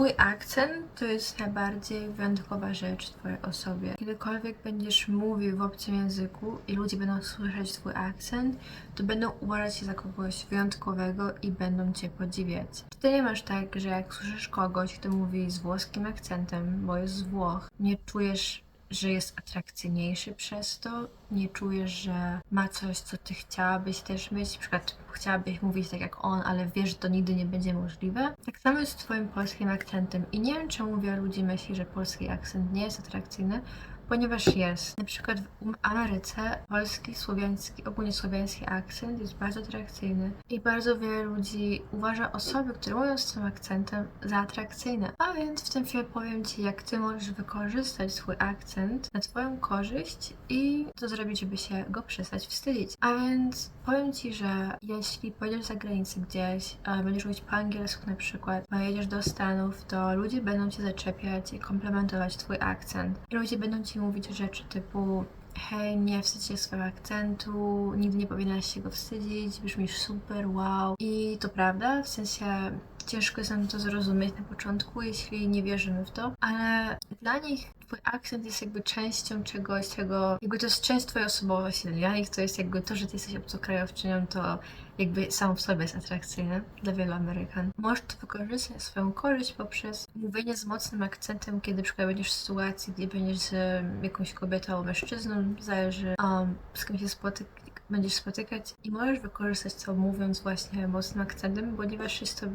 Twój akcent to jest najbardziej wyjątkowa rzecz w Twojej osobie. Kiedykolwiek będziesz mówił w obcym języku i ludzie będą słyszeć Twój akcent, to będą uważać Cię za kogoś wyjątkowego i będą Cię podziwiać. Czy Ty nie masz tak, że jak słyszysz kogoś, kto mówi z włoskim akcentem, bo jest z Włoch, nie czujesz że jest atrakcyjniejszy przez to, nie czujesz, że ma coś, co ty chciałabyś też mieć, na przykład chciałabyś mówić tak jak on, ale wiesz, że to nigdy nie będzie możliwe. Tak samo jest z twoim polskim akcentem. I nie wiem, czemu wielu ludzi myśli, że polski akcent nie jest atrakcyjny, ponieważ jest. Na przykład w Ameryce polski, słowiański, ogólnie słowiański akcent jest bardzo atrakcyjny i bardzo wiele ludzi uważa osoby, które mówią z tym akcentem za atrakcyjne. A więc w tym filmie powiem Ci, jak Ty możesz wykorzystać swój akcent na Twoją korzyść i co zrobić, żeby się go przestać wstydzić. A więc powiem Ci, że jeśli pojedziesz za granicę gdzieś, będziesz mówić po angielsku na przykład, pojedziesz do Stanów, to ludzie będą Cię zaczepiać i komplementować Twój akcent. I ludzie będą Ci mówić rzeczy typu hej, nie wstydź się swojego akcentu, nigdy nie powinnaś się go wstydzić, brzmisz super, wow. I to prawda, w sensie ciężko jest nam to zrozumieć na początku, jeśli nie wierzymy w to, ale dla nich twój akcent jest jakby częścią czegoś, czego, jakby to jest część twojej osobowości. Dla nich to jest jakby to, że ty jesteś obcokrajowczynią, to jakby samo w sobie jest atrakcyjne dla wielu Amerykan. Możesz to wykorzystać swoją korzyść poprzez mówienie z mocnym akcentem, kiedy przykład będziesz w sytuacji, gdzie będziesz z jakąś kobietą mężczyzną, zależy um, z kim się spotykasz będziesz spotykać i możesz wykorzystać to mówiąc właśnie mocnym akcentem, ponieważ jest to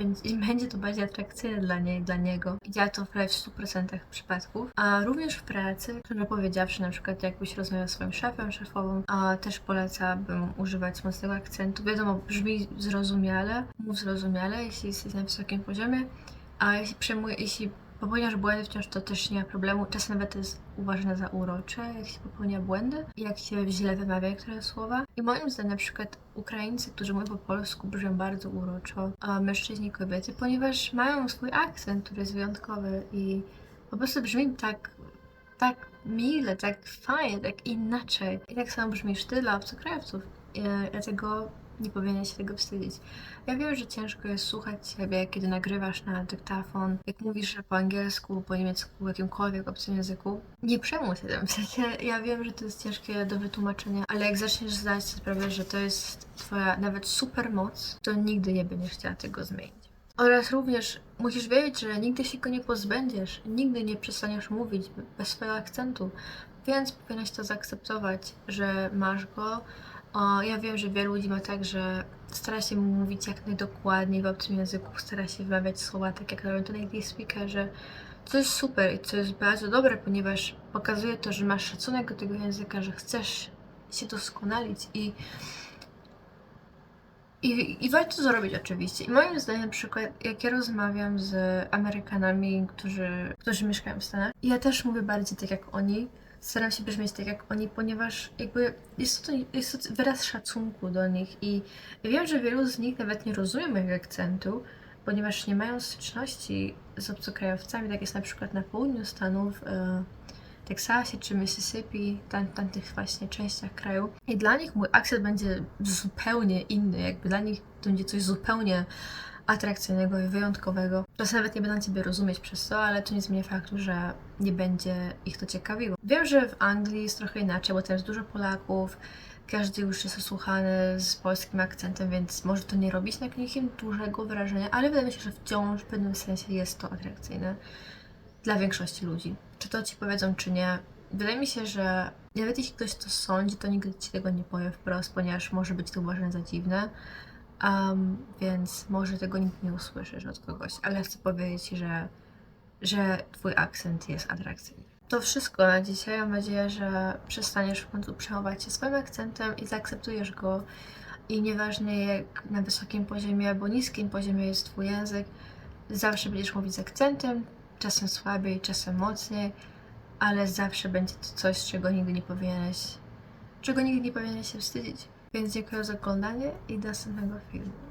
będzie, będzie to bardziej atrakcyjne dla niej, dla niego. I działa to prawie w 100% przypadków. A również w pracy, szczerze powiedziawszy, na przykład jakbyś rozmawiał z swoim szefem, szefową, a też polecałabym używać mocnego akcentu. Wiadomo, brzmi zrozumiale, mów zrozumiale, jeśli jesteś na wysokim poziomie, a jeśli przejmuje, jeśli popełniasz błędy wciąż, to też nie ma problemu. Czasem nawet jest uważane za urocze, jak się popełnia błędy, jak się źle wymawia niektóre słowa. I moim zdaniem na przykład Ukraińcy, którzy mówią po polsku, brzmią bardzo uroczo, a mężczyźni kobiety, ponieważ mają swój akcent, który jest wyjątkowy i po prostu brzmi tak, tak mile, tak fajnie, tak inaczej. I tak samo brzmisz ty dla obcokrajowców. Dlatego nie powinien się tego wstydzić. Ja wiem, że ciężko jest słuchać siebie, kiedy nagrywasz na dyktafon, jak mówisz po angielsku, po niemiecku, jakimkolwiek obcym języku. Nie przejmuj się tym. W sensie, ja wiem, że to jest ciężkie do wytłumaczenia, ale jak zaczniesz zdać sobie sprawę, że to jest twoja nawet super moc, to nigdy nie będziesz chciała tego zmienić. Oraz również musisz wiedzieć, że nigdy się go nie pozbędziesz, nigdy nie przestaniesz mówić bez swojego akcentu, więc powinnaś to zaakceptować, że masz go, o, ja wiem, że wielu ludzi ma tak, że stara się mówić jak najdokładniej w obcym języku, stara się wymawiać słowa tak, jak robią to native speakerzy, co jest super i co jest bardzo dobre, ponieważ pokazuje to, że masz szacunek do tego języka, że chcesz się doskonalić i i, I warto to zrobić oczywiście. I moim zdaniem, na przykład, jak ja rozmawiam z Amerykanami, którzy, którzy mieszkają w Stanach, ja też mówię bardziej tak jak oni, staram się brzmieć tak jak oni, ponieważ jakby jest to, jest to wyraz szacunku do nich i wiem, że wielu z nich nawet nie rozumie mojego akcentu, ponieważ nie mają styczności z obcokrajowcami, tak jest na przykład na południu Stanów, e, Teksasie czy Mississippi, tam, tamtych właśnie częściach kraju. I dla nich mój akcent będzie zupełnie inny, jakby dla nich to będzie coś zupełnie atrakcyjnego i wyjątkowego. Czasem nawet nie będą Ciebie rozumieć przez to, ale to nie zmienia faktu, że nie będzie ich to ciekawiło. Wiem, że w Anglii jest trochę inaczej, bo tam jest dużo Polaków, każdy już jest osłuchany z polskim akcentem, więc może to nie robić na nikim dużego wrażenia, ale wydaje mi się, że wciąż w pewnym sensie jest to atrakcyjne dla większości ludzi. Czy to Ci powiedzą, czy nie. Wydaje mi się, że nawet jeśli ktoś to sądzi, to nigdy Ci tego nie powie wprost, ponieważ może być to uważane za dziwne. Um, więc może tego nigdy nie usłyszysz od kogoś, ale chcę powiedzieć, że, że Twój akcent jest atrakcyjny. To wszystko na dzisiaj. Mam nadzieję, że przestaniesz w końcu przejmować się swoim akcentem i zaakceptujesz go. I nieważne jak na wysokim poziomie albo niskim poziomie jest Twój język, zawsze będziesz mówić z akcentem, czasem słabiej, czasem mocniej, ale zawsze będzie to coś, czego nigdy nie powinieneś, czego nigdy nie powinieneś się wstydzić. Więc dziękuję za oglądanie i do następnego filmu.